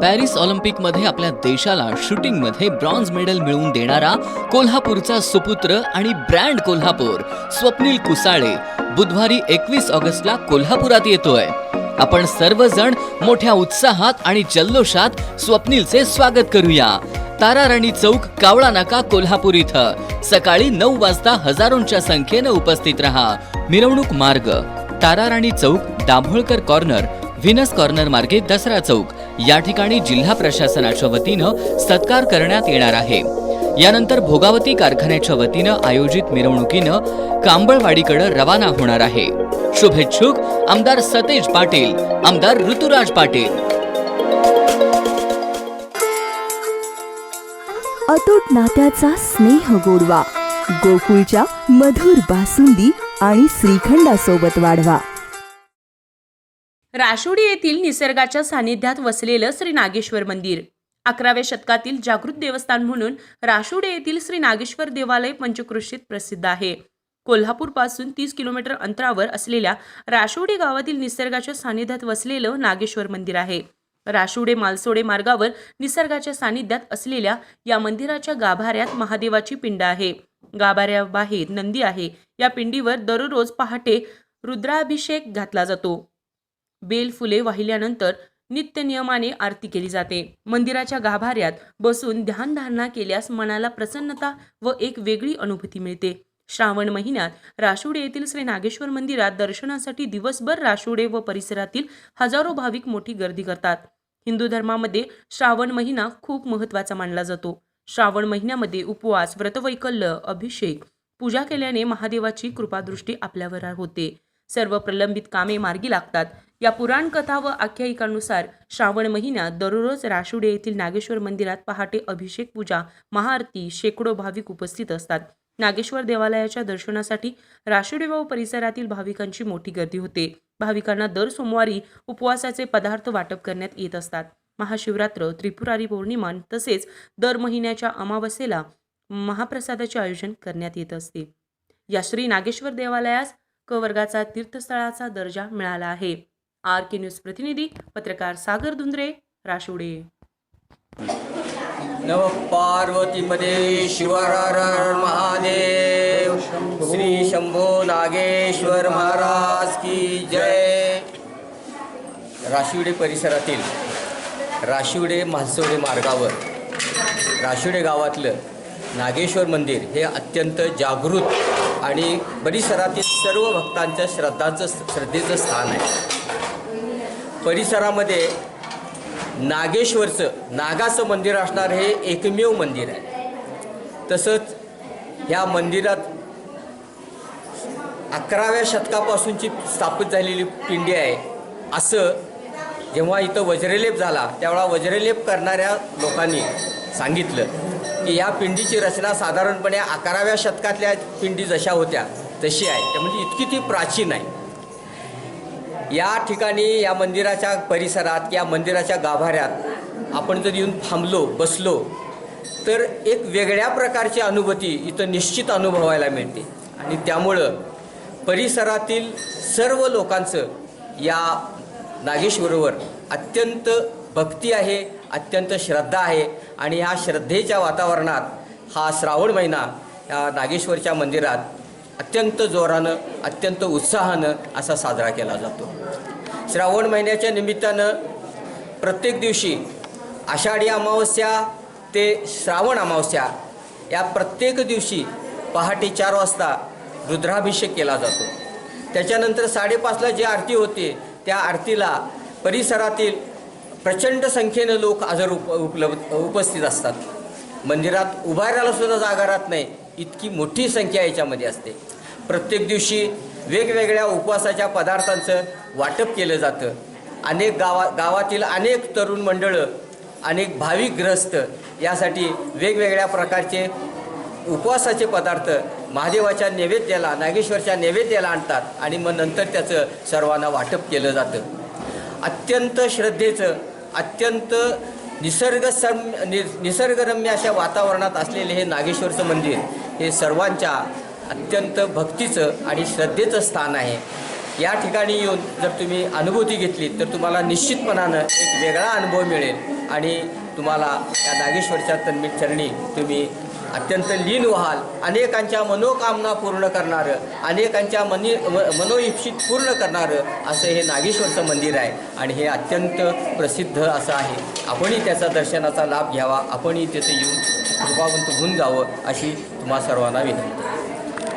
Paris ऑलिम्पिकमध्ये आपल्या देशाला शूटिंगमध्ये ब्रॉन्झ मेडल मिळवून देणारा कोल्हापूरचा सुपुत्र आणि ब्रँड कोल्हापूर स्वप्नील कुसाळे बुधवारी एकवीस ऑगस्टला कोल्हापुरात येतोय. आपण सर्वजण मोठ्या उत्साहात आणि जल्लोषात स्वप्नीलचे स्वागत करूया. ताराराणी चौक कावळा नाका कोल्हापूर इथं. सकाळी नऊ वाजता हजारोंच्या संख्येनं उपस्थित रहा. मिरवणूक मार्ग. Tararani Chowk Dabholkar corner Venus corner मार्गे दसरा चौक. या ठिकाणी जिल्हा प्रशासनाच्या वतीनं सत्कार करण्यात येणार आहे. यानंतर भोगावती कारखान्याच्या वतीनं आयोजित मिरवणुकीनं कांबळवाडीकडे रवाना होणार आहे. शुभेच्छुक आमदार सतेज पाटील आमदार ऋतुराज पाटील. अतूट नात्याचा स्नेह गोडवा. गोकुळच्या मधुर बासुंदी आणि श्रीखंडासोबत वाढवा. राशोडी येथील निसर्गाच्या सानिध्यात वसलेलं श्री नागेश्वर मंदिर. अकराव्या शतकातील जागृत देवस्थान म्हणून राशोडे येथील श्री नागेश्वर देवालय पंचकृषीत प्रसिद्ध आहे. कोल्हापूरपासून तीस किलोमीटर अंतरावर असलेल्या राशोडे गावातील निसर्गाच्या सानिध्यात वसलेलं नागेश्वर मंदिर आहे. राशोडे मालसोडे मार्गावर निसर्गाच्या सानिध्यात असलेल्या या मंदिराच्या गाभाऱ्यात महादेवाची पिंड आहे. गाभाऱ्याबाहेर नंदी आहे. या पिंडीवर दररोज पहाटे रुद्राभिषेक घातला जातो. बेल फुले वाहिल्यानंतर नित्य नियमाने आरती केली जाते. मंदिराच्या गाभाऱ्यात बसून ध्यानधारणा केल्यास मनाला प्रसन्नता व एक वेगळी अनुभूती मिळते. श्रावण महिन्यात राशुडे येथील श्री नागेश्वर मंदिरात दर्शनासाठी दिवसभर राशुडे व परिसरातील हजारो भाविक मोठी गर्दी करतात. हिंदू धर्मामध्ये श्रावण महिना खूप महत्त्वाचा मानला जातो. श्रावण महिन्यामध्ये उपवास व्रतवैकल्य अभिषेक पूजा केल्याने महादेवाची कृपादृष्टी आपल्यावर होते. सर्व प्रलंबित कामे मार्गी लागतात. या पुराणकथा व आख्यायिकानुसार श्रावण महिन्यात दररोज राशुडे येथील नागेश्वर मंदिरात पहाटे अभिषेक पूजा महाआरती शेकडो भाविक उपस्थित असतात. नागेश्वर देवालयाच्या दर्शनासाठी राशुडे व परिसरातील भाविकांची मोठी गर्दी होते. भाविकांना दर सोमवारी उपवासाचे पदार्थ वाटप करण्यात येत असतात. महाशिवरात्र त्रिपुरारी पौर्णिमा तसेच दर महिन्याच्या अमावस्येला महाप्रसादाचे आयोजन करण्यात येत असते. या श्री नागेश्वर देवालयास क वर्गाचा तीर्थस्थळाचा दर्जा मिळाला आहे. आर के न्यूज प्रतिनिधी पत्रकार सागर धुंद्रे राशोडे नव पार्वतीमध्ये शिवरार महादेव श्री शंभो नागेश्वर महाराज की जय. राशिवडे परिसरातील राशिवडे म्हासवडे मार्गावर राशिवडे गावातलं नागेश्वर मंदिर हे अत्यंत जागृत आणि परिसरातील सर्व भक्तांच्या श्रद्धांचं श्रद्धेचं स्थान आहे. परिसरामध्ये नागेश्वरचं नागाचं मंदिर असणार हे एकमेव मंदिर आहे. तसंच ह्या मंदिरात अकराव्या शतकापासूनची स्थापित झालेली पिंडी आहे. असं जेव्हा इथं वज्रलेप झाला त्यावेळा वज्रलेप करणाऱ्या लोकांनी सांगितलं की या पिंडीची रचना साधारणपणे अकराव्या शतकातल्या पिंडी जशा होत्या तशी आहे. म्हणजे इतकी ती प्राचीन आहे. या ठिकाणी या मंदिराच्या परिसरात या मंदिराच्या गाभाऱ्यात आपण जर येऊन थांबलो बसलो तर एक वेगळ्या प्रकारची अनुभूती इथं निश्चित अनुभवायला मिळते. आणि त्यामुळं परिसरातील सर्व लोकांचं या नागेश्वरवर अत्यंत भक्ती आहे अत्यंत श्रद्धा आहे. आणि ह्या श्रद्धेच्या वातावरणात हा श्रावण महिना या नागेश्वरच्या मंदिरात अत्यंत जोरानं अत्यंत उत्साहानं असा साजरा केला जातो. श्रावण महिन्याच्या निमित्तानं प्रत्येक दिवशी आषाढी अमावस्या ते श्रावण अमावस्या या प्रत्येक दिवशी पहाटे चार वाजता रुद्राभिषेक केला जातो. त्याच्यानंतर साडेपाचला जी आरती होते त्या आरतीला परिसरातील प्रचंड संख्येनं लोक हजर उप उपलब्ध उपस्थित असतात. मंदिरात उभारायला सुद्धा जागा राहत नाही इतकी मोठी संख्या याच्यामध्ये असते. प्रत्येक दिवशी वेगवेगळ्या उपवासाच्या पदार्थांचं वाटप केलं जातं. अनेक गावा गावातील अनेक तरुण मंडळं अनेक भाविक ग्रस्त यासाठी वेगवेगळ्या प्रकारचे उपवासाचे पदार्थ महादेवाच्या नैवेद्याला नागेश्वरच्या नैवेद्याला आणतात आणि मग नंतर त्याचं सर्वांना वाटप केलं जातं. अत्यंत श्रद्धेचं अत्यंत निसर्गसम नि निसर्गरम्य अशा वातावरणात असलेले हे नागेश्वरचं मंदिर हे सर्वांच्या अत्यंत भक्तीचं आणि श्रद्धेचं स्थान आहे. या ठिकाणी येऊन जर तुम्ही अनुभूती घेतली तर तुम्हाला निश्चितपणानं एक वेगळा अनुभव मिळेल आणि तुम्हाला या नागेश्वरच्या तन्मीत चरणी तुम्ही अत्यंत लीन व्हाल. अनेकांच्या मनोकामना पूर्ण करणारं अनेकांच्या मनी म- पूर्ण करणारं असं हे नागेश्वरचं मंदिर आहे आणि हे अत्यंत प्रसिद्ध असं आहे. आपणही त्याचा दर्शनाचा लाभ घ्यावा. आपणही तिथे येऊन कृपावंत होऊन जावं अशी तुम्हा सर्वांना विनंती.